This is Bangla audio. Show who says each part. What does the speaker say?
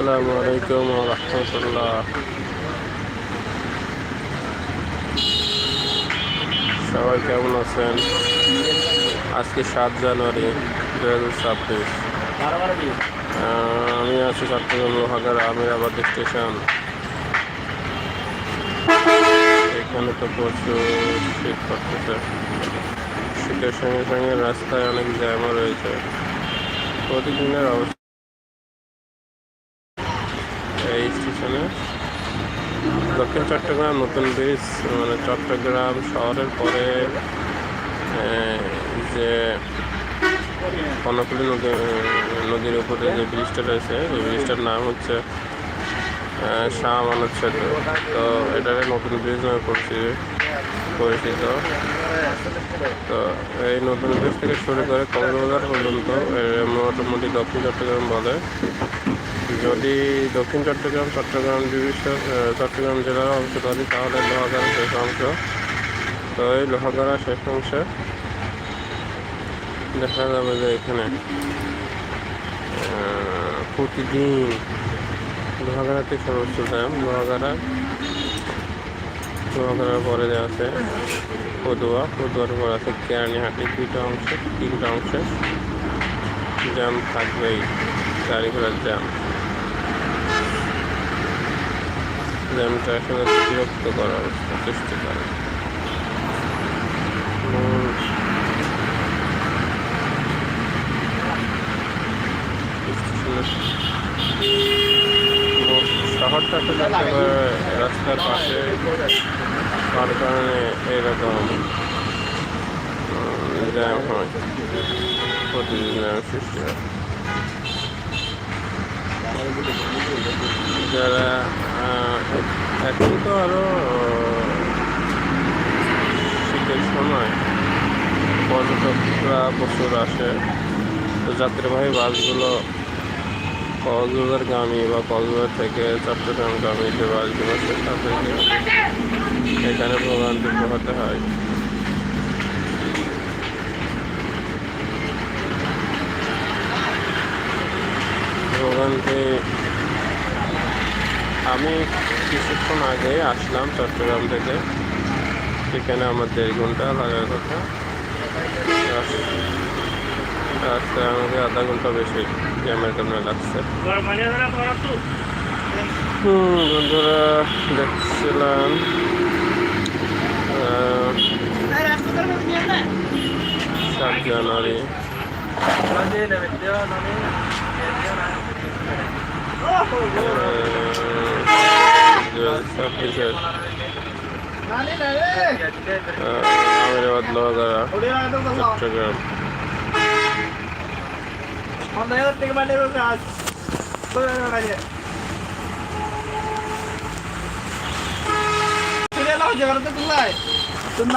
Speaker 1: আসসালামু আলাইকুম রহমতুল্লাহ। সবাই কেমন আছেন? আজকে সাত জানুয়ারি দু হাজার ছাব্বিশ। আমি আছি চট্টগ্রাম লোহাগার আমিরাবাদ স্টেশন। এখানে তো প্রচুর শীত পড়তেছে। শীতের সঙ্গে সঙ্গে রাস্তায় অনেক জ্যামও রয়েছে। প্রতিদিনের অবস্থা এই স্টেশনে। দক্ষিণ চট্টগ্রাম, নতুন ব্রিজ মানে চট্টগ্রাম শহরের পরে যে কর্ণফুলী নদী নদীর উপরে যে ব্রিজটা রয়েছে, এই ব্রিজটার নাম হচ্ছে শাহ আমানত সেতু। তো এটাকে নতুন ব্রিজ নামে পরিচিত। তো এই নতুন ব্রিজ থেকে শুরু করে কক্সবাজার পর্যন্ত মোটামুটি দক্ষিণ চট্টগ্রাম বলে। যদি দক্ষিণ চট্টগ্রাম চট্টগ্রাম ডিভিশন চট্টগ্রাম জেলার অংশ ধরি, তাহলে লোহাগাড়া শেষ অংশ। তো এই লোহাগাড়া শেষ অংশে দেখা যাবে যে এখানে প্রতিদিন লোহাগাড়াতে সর্বোচ্চ দাম লোহাগাড়া লোহাগাড়ার পরে যে আছে পদুয়া। পদুয়ার পর আছে কেরানিহাটি দুইটা অংশে, তিনটা অংশে জ্যাম থাকবেই, গাড়ি ঘোড়ার জ্যাম জ্যামটা আসলে বিরক্ত করা অবস্থা করে। শহরটা একেবারে রাস্তার পাশে তার কারণে এরকম জ্যাম হয় প্রতিদিন জ্যাম সৃষ্টি হয়। যারা এখন তো আরও শীতের সময় পর্যটকরা প্রচুর আসে। তো যাত্রীবাহী বাসগুলো কক্সবাজারগামী বা কক্সবাজার থেকে চট্টগ্রামগামী যে বাসগুলো, সেখান থেকে এখানে ভোগান্তি পোহাতে হয়। ভোগান্তি আমি কিছুক্ষণ আগে আসলাম চট্টগ্রাম থেকে। এখানে আমার দেড় ঘণ্টা লাগার কথা। রাস- রাস্তায় আমাকে আধা ঘণ্টা বেশি জ্যামের কারণে লাগছে। হুম, বন্ধুরা দেখছিলাম সাত জানুয়ারি। দু হাজার ছাব্বিশের আমিরাবাদ লোহাগাড়া চট্টগ্রাম
Speaker 2: জগতে তুলাই তুমি